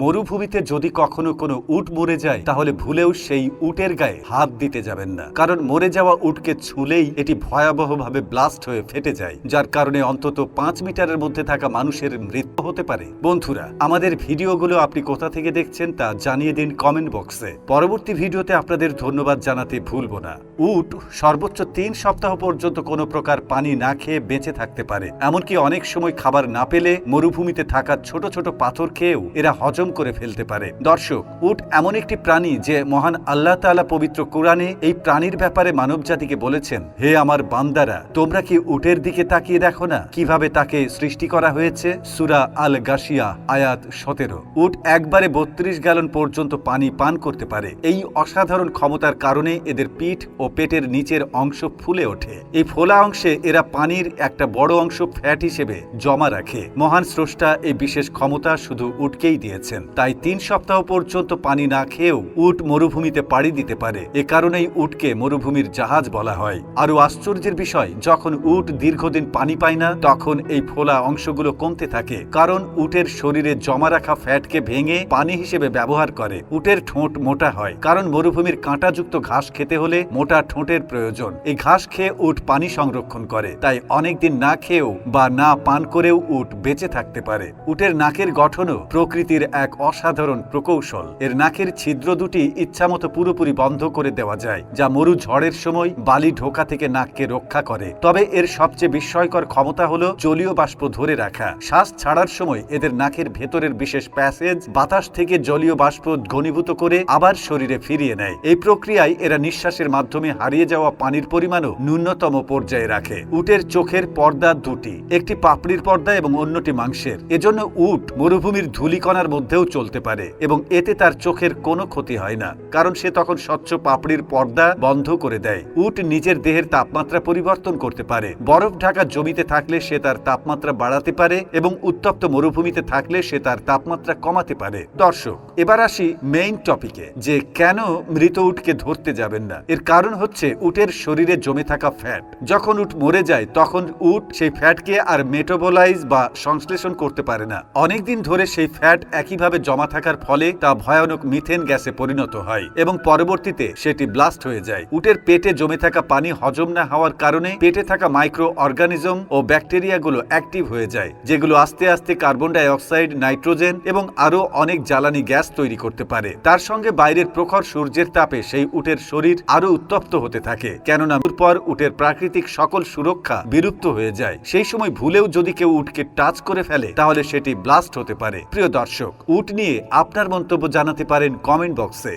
মরুভূমিতে যদি কখনো কোনো উট মরে যায়, তাহলে ভুলেও সেই উটের গায়ে হাত দিতে যাবেন না। কারণ মরে যাওয়া উটকে ছুলেই এটি ভয়াবহভাবে ব্লাস্ট হয়ে ফেটে যায়, যার কারণে অন্তত পাঁচ মিটারের মধ্যে থাকা মানুষের মৃত্যু হতে পারে। বন্ধুরা, আমাদের ভিডিওগুলো আপনি কোথা থেকে দেখছেন তা জানিয়ে দিন কমেন্ট বক্সে। পরবর্তী ভিডিওতে আপনাদের ধন্যবাদ জানাতে ভুলবো না। উট সর্বোচ্চ তিন সপ্তাহ পর্যন্ত কোনো প্রকার পানি না খেয়ে বেঁচে থাকতে পারে। এমনকি অনেক সময় খাবার না পেলে মরুভূমিতে থাকা ছোট ছোট পাথর খেয়েও এরা হজম করে ফেলতে পারে। দর্শক, উট এমন একটি প্রাণী যে মহান আল্লাহ তাআলা পবিত্র কোরআনে এই প্রাণীর ব্যাপারে মানবজাতিকে বলেছেন, হে আমার বান্দারা, তোমরা কি উটের দিকে তাকিয়ে দেখো না? কীভাবে তাকে সৃষ্টি করা হয়েছে? সুরা আল গাশিয়া আয়াত সতেরো। উট একবারে বত্রিশ গ্যালন পর্যন্ত পানি পান করতে পারে। এই অসাধারণ ক্ষমতার কারণে এদের পিঠ ও পেটের নিচের অংশ ফুলে ওঠে। এই ফোলা অংশে এরা পানির একটা বড় অংশ ফ্যাট হিসেবে জমা রাখে। মহান স্রষ্টা এই বিশেষ ক্ষমতা শুধু উটকেই দিয়েছেন তাই তিন সপ্তাহ পর্যন্ত পানি না খেয়েও উট মরুভূমিতে পাড়ি দিতে পারে। এ কারণেই উটকে মরুভূমির জাহাজ বলা হয়। আরও আশ্চর্যের বিষয়, যখন উট দীর্ঘদিন পানি পায় না, তখন এই ফোলা অংশগুলো কমতে থাকে, কারণ উটের শরীরে জমা রাখা ফ্যাটকে ভেঙে পানি হিসেবে ব্যবহার করে। উটের ঠোঁট মোটা হয়, কারণ মরুভূমির কাঁটাযুক্ত ঘাস খেতে হলে মোটা ঠোঁটের প্রয়োজন। এই ঘাস খেয়ে উট পানি সংরক্ষণ করে, তাই অনেকদিন না খেয়েও বা না পান করেও উট বেঁচে থাকতে পারে। উটের নাকের গঠনও প্রকৃতির এক অসাধারণ প্রকৌশল। এর নাকের ছিদ্র দুটি ইচ্ছামতো পুরোপুরি বন্ধ করে দেওয়া যায়, যা মরু ঝড়ের সময় বালি ঢোকা থেকে নাককে রক্ষা করে। তবে এর সবচেয়ে বিস্ময়কর ক্ষমতা হলো জলীয় বাষ্প ধরে রাখা। শ্বাস ছাড়ার সময় এদের নাকের ভেতরের বিশেষ প্যাসেজ বাতাস থেকে জলীয় বাষ্প ঘনীভূত করে আবার শরীরে ফিরিয়ে নেয়। এই প্রক্রিয়ায় এরা নিঃশ্বাসের মাধ্যমে হারিয়ে যাওয়া পানির পরিমাণও ন্যূনতম পর্যায়ে রাখে। উটের চোখের পর্দা দুটি, একটি পাপড়ির পর্দা এবং অন্যটি মাংসের। এজন্য উট মরুভূমির ধূলিকণার মধ্যেও চলতে পারে এবং এতে তার চোখের কোনো ক্ষতি হয় না, কারণ সে তখন স্বচ্ছ পাপড়ির পর্দা বন্ধ করে দেয়। উট নিজের দেহের তাপমাত্রা পরিবর্তন করতে পারে। বরফ ঢাকা জমিতে থাকলে সে তার তাপমাত্রা বাড়াতে পারে এবং উত্তপ্ত মরুভূমিতে থাকলে সে তার তাপমাত্রা কমাতে পারে। দর্শক, এবার আসি মেইন টপিকে যে কেন মৃত উটকে ধরতে যাবেন না? এর কারণ হচ্ছে উটের শরীরে জমে থাকা ফ্যাট যখন উট মরে যায়, তখন উট সেই ফ্যাটকে আর মেটাবোলাইজ বা সংশ্লেষণ করতে পারে না। অনেকদিন ধরে সেই ফ্যাট একইভাবে জমা থাকার ফলে তা ভয়ানক মিথেন গ্যাসে পরিণত হয় এবং পরবর্তীতে সেটি ব্লাস্ট হয়ে যায়। উটের পেটে জমে থাকা পানি হজম না হওয়ার কারণে পেটে থাকা মাইক্রো অর্গানিজম ও ব্যাকটেরিয়াগুলো অ্যাক্টিভ হয়ে যায়, যেগুলো আস্তে আস্তে কার্বন ডাই অক্সাইড নাইট্রোজেন এবং আরও অনেক জ্বালানি গ্যাস তৈরি করতে পারে। তার সঙ্গে বাইরের প্রখর সূর্যের তাপে সেই উটের শরীর আরও উত্তপ্ত হতে থাকে, কেননা পর উটের প্রাকৃতিক সকল সুরক্ষা বিলুপ্ত হয়ে যায়। সেই সময় ভুলেও যদি কেউ উটকে টাচ করে ফেলে, তাহলে সেটি ব্লাস্ট হতে পারে। প্রিয় দর্শক উট নিয়ে আপনার মন্তব্য জানাতে পারেন কমেন্ট বক্সে।